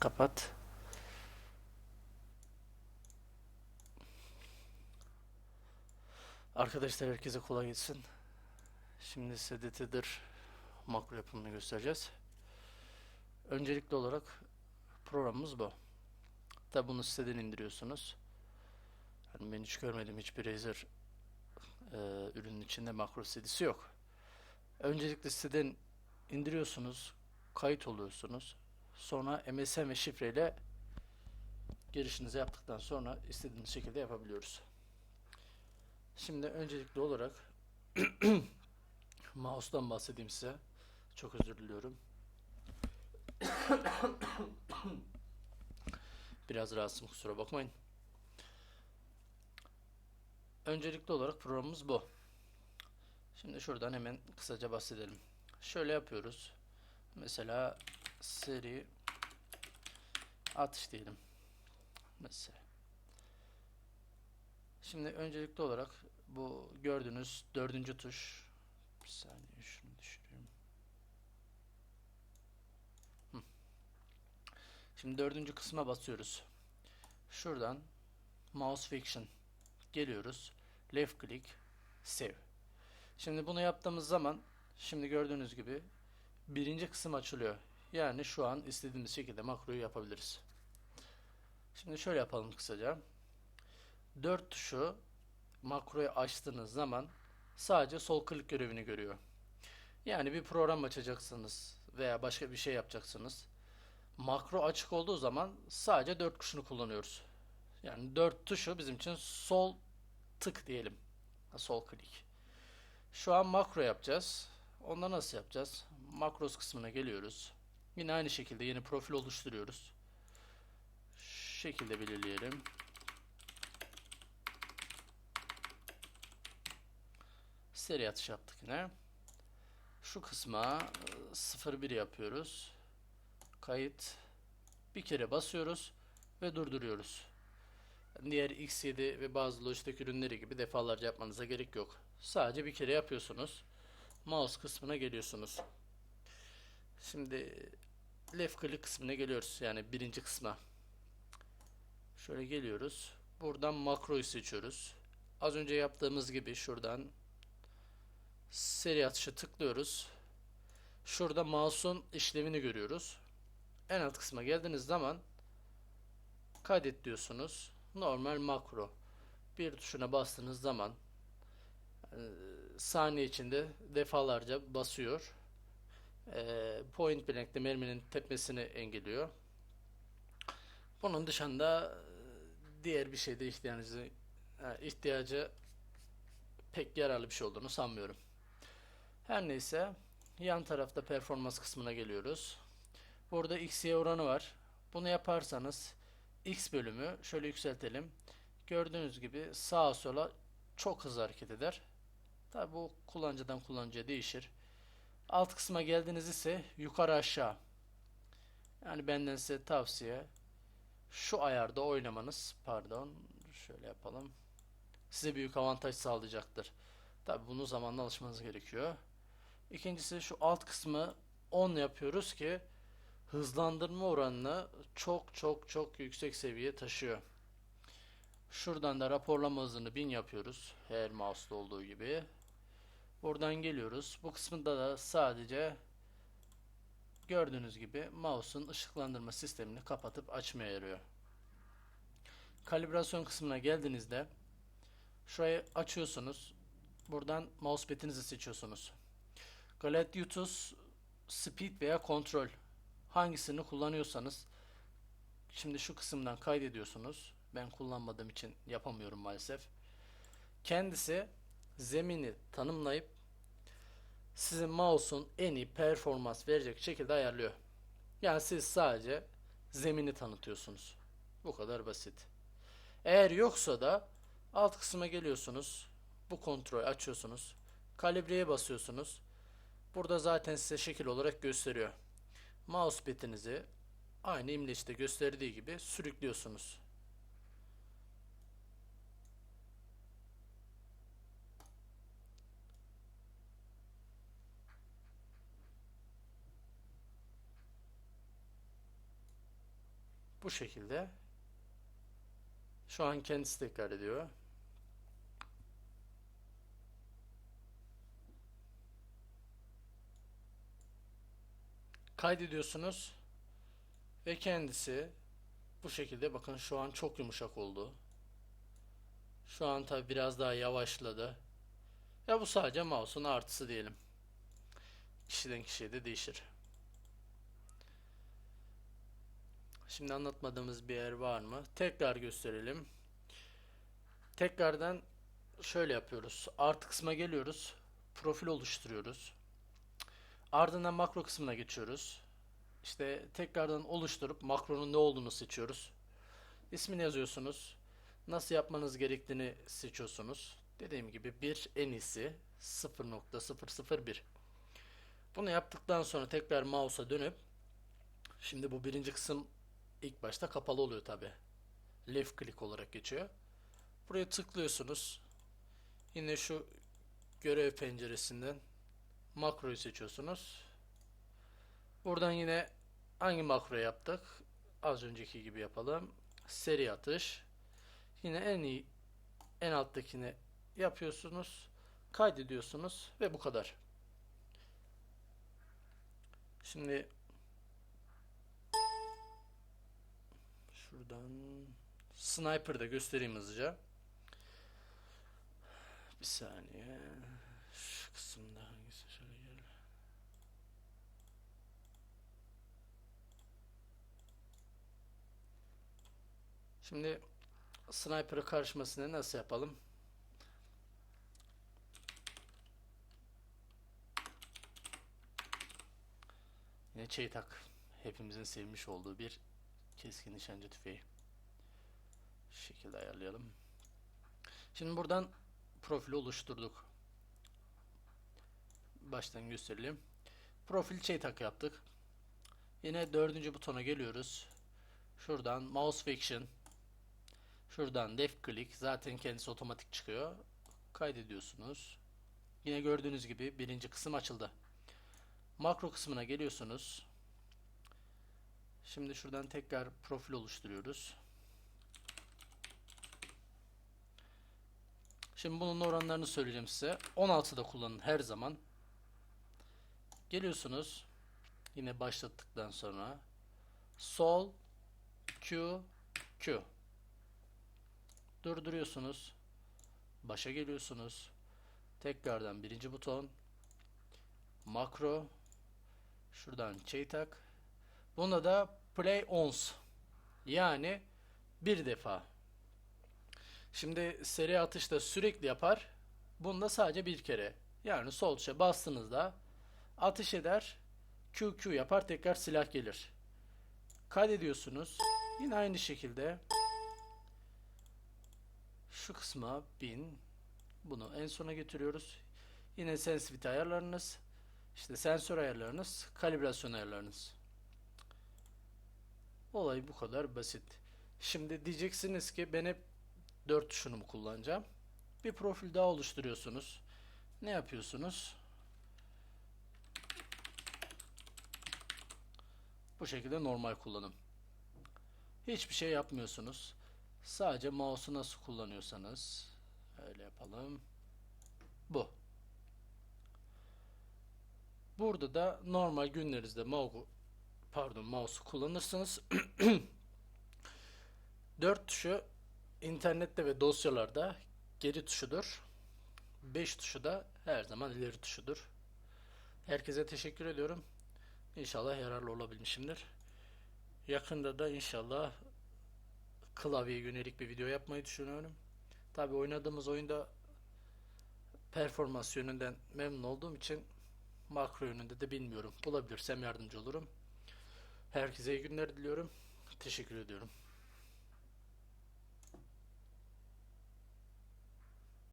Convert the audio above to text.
Kapat. Arkadaşlar herkese kolay gelsin. Şimdi size Detector makro yapımını göstereceğiz. Öncelikli olarak programımız bu. Tabi bunu siteden indiriyorsunuz. Yani ben hiç görmedim hiçbir Razer e, ürünün içinde makro CD'si yok. Öncelikle siteden indiriyorsunuz, kayıt oluyorsunuz. Sonra MSN ve şifreyle girişinizi yaptıktan sonra istediğiniz şekilde yapabiliyoruz. Şimdi öncelikli olarak mouse'dan bahsedeyim size. Çok özür diliyorum. Biraz rahatsızım kusura bakmayın. Öncelikli olarak programımız bu. Şimdi şuradan hemen kısaca bahsedelim. Şöyle yapıyoruz. Mesela seri atış diyelim. Mesela. Şimdi öncelikli olarak bu gördüğünüz dördüncü tuş bir saniye şunu düşüreyim. Hı. Şimdi dördüncü kısma basıyoruz. Şuradan mouse fiction geliyoruz. Left click save. Şimdi bunu yaptığımız zaman şimdi gördüğünüz gibi birinci kısım açılıyor. Yani şu an istediğimiz şekilde makroyu yapabiliriz. Şimdi şöyle yapalım kısaca. 4 tuşu makroyu açtığınız zaman sadece sol klik görevini görüyor. Yani bir program açacaksınız veya başka bir şey yapacaksınız. Makro açık olduğu zaman sadece 4 tuşunu kullanıyoruz. Yani 4 tuşu bizim için sol tık diyelim. Sol klik. Şu an makro yapacağız. Onda nasıl yapacağız? Makros kısmına geliyoruz. Yine aynı şekilde yeni profil oluşturuyoruz. Şu şekilde belirleyelim. Seri atış yaptık yine. Şu kısma 01 yapıyoruz. Kayıt. Bir kere basıyoruz ve durduruyoruz. Diğer X7 ve bazı Logitech ürünleri gibi defalarca yapmanıza gerek yok. Sadece bir kere yapıyorsunuz. Mouse kısmına geliyorsunuz. Şimdi left click kısmına geliyoruz. Yani birinci kısma. Şöyle geliyoruz. Buradan makroyu seçiyoruz. Az önce yaptığımız gibi şuradan seri atışı tıklıyoruz. Şurada mouse'un işlevini görüyoruz. En alt kısma geldiğiniz zaman kaydet diyorsunuz. Normal makro. Bir tuşuna bastığınız zaman e, saniye içinde defalarca basıyor. E, point blank'te merminin tepmesini engelliyor. Bunun dışında e, diğer bir şeyde ihtiyacınızı e, ihtiyacı pek yararlı bir şey olduğunu sanmıyorum. Her neyse yan tarafta performans kısmına geliyoruz. Burada XY oranı var. Bunu yaparsanız X bölümü şöyle yükseltelim. Gördüğünüz gibi sağa sola çok hızlı hareket eder. Tabi bu kullanıcıdan kullanıcıya değişir. Alt kısma geldiniz ise yukarı aşağı. Yani benden size tavsiye şu ayarda oynamanız pardon şöyle yapalım. Size büyük avantaj sağlayacaktır. Tabi bunu zamanla alışmanız gerekiyor. İkincisi şu alt kısmı 10 yapıyoruz ki hızlandırma oranını çok çok çok yüksek seviyeye taşıyor. Şuradan da raporlama hızını 1000 yapıyoruz. Her mouse'da olduğu gibi. Buradan geliyoruz. Bu kısmında da sadece gördüğünüz gibi mouse'un ışıklandırma sistemini kapatıp açmaya yarıyor. Kalibrasyon kısmına geldiğinizde şurayı açıyorsunuz. Buradan mousepad'inizi seçiyorsunuz. Gladiatus Speed veya Control hangisini kullanıyorsanız şimdi şu kısımdan kaydediyorsunuz. Ben kullanmadığım için yapamıyorum maalesef. Kendisi zemini tanımlayıp sizin mouse'un en iyi performans verecek şekilde ayarlıyor. Yani siz sadece zemini tanıtıyorsunuz. Bu kadar basit. Eğer yoksa da alt kısma geliyorsunuz. Bu kontrol açıyorsunuz. Kalibreye basıyorsunuz. Burada zaten size şekil olarak gösteriyor. Mousepad'inizi aynı imleçte gösterdiği gibi sürüklüyorsunuz. Bu şekilde. Şu an kendisi tekrar ediyor. Kaydediyorsunuz ve kendisi bu şekilde bakın şu an çok yumuşak oldu. Şu an tabi biraz daha yavaşladı. Ya bu sadece mouse'un artısı diyelim. Kişiden kişiye de değişir. Şimdi anlatmadığımız bir yer var mı? Tekrar gösterelim. Tekrardan şöyle yapıyoruz. Artı kısma geliyoruz. Profil oluşturuyoruz. Ardından makro kısmına geçiyoruz. İşte tekrardan oluşturup makronun ne olduğunu seçiyoruz. İsmini yazıyorsunuz. Nasıl yapmanız gerektiğini seçiyorsunuz. Dediğim gibi bir en iyisi 0.001. Bunu yaptıktan sonra tekrar mouse'a dönüp şimdi bu birinci kısım ilk başta kapalı oluyor tabi. Left click olarak geçiyor. Buraya tıklıyorsunuz. Yine şu görev penceresinden makroyu seçiyorsunuz. Buradan yine hangi makro yaptık? Az önceki gibi yapalım. Seri atış. Yine en iyi en alttakini yapıyorsunuz. Kaydediyorsunuz ve bu kadar. Şimdi şuradan sniper'da göstereyim hızlıca. Bir saniye. Şu kısımda hangisi şöyle gel. Şimdi sniper'ı karışmasını nasıl yapalım? Yine Çeytak. Hepimizin sevmiş olduğu bir keskin nişancı tüfeği. Şu şekilde ayarlayalım. Şimdi buradan profili oluşturduk. Baştan gösterelim. Profil Çeytak yaptık. Yine dördüncü butona geliyoruz. Şuradan Mouse Fiction. Şuradan left click. Zaten kendisi otomatik çıkıyor. Kaydediyorsunuz. Yine gördüğünüz gibi birinci kısım açıldı. Makro kısmına geliyorsunuz. Şimdi şuradan tekrar profil oluşturuyoruz. Şimdi bunun oranlarını söyleyeceğim size. 16'da kullanın her zaman. Geliyorsunuz. Yine başlattıktan sonra sol Q Q durduruyorsunuz. Başa geliyorsunuz. Tekrardan birinci buton makro şuradan çeytak buna da play ons. Yani bir defa. Şimdi seri atışta sürekli yapar. Bunda sadece bir kere. Yani sol tuşa bastığınızda atış eder QQ yapar tekrar silah gelir. Kaydediyorsunuz. Yine aynı şekilde şu kısma 1000 bunu en sona getiriyoruz. Yine sensitivity ayarlarınız, işte sensör ayarlarınız, kalibrasyon ayarlarınız. Olay bu kadar basit. Şimdi diyeceksiniz ki ben hep 4 tuşunu mu kullanacağım? Bir profil daha oluşturuyorsunuz. Ne yapıyorsunuz? Bu şekilde normal kullanım. Hiçbir şey yapmıyorsunuz. Sadece mouse'u nasıl kullanıyorsanız öyle yapalım. Bu. Burada da normal günlerinizde pardon mouse kullanırsınız. 4 tuşu internette ve dosyalarda geri tuşudur. 5 tuşu da her zaman ileri tuşudur. Herkese teşekkür ediyorum. İnşallah yararlı olabilmişimdir. Yakında da inşallah klavyeye yönelik bir video yapmayı düşünüyorum. Tabi oynadığımız oyunda performans yönünden memnun olduğum için makro yönünde de bilmiyorum. Bulabilirsem yardımcı olurum. Herkese iyi günler diliyorum. Teşekkür ediyorum.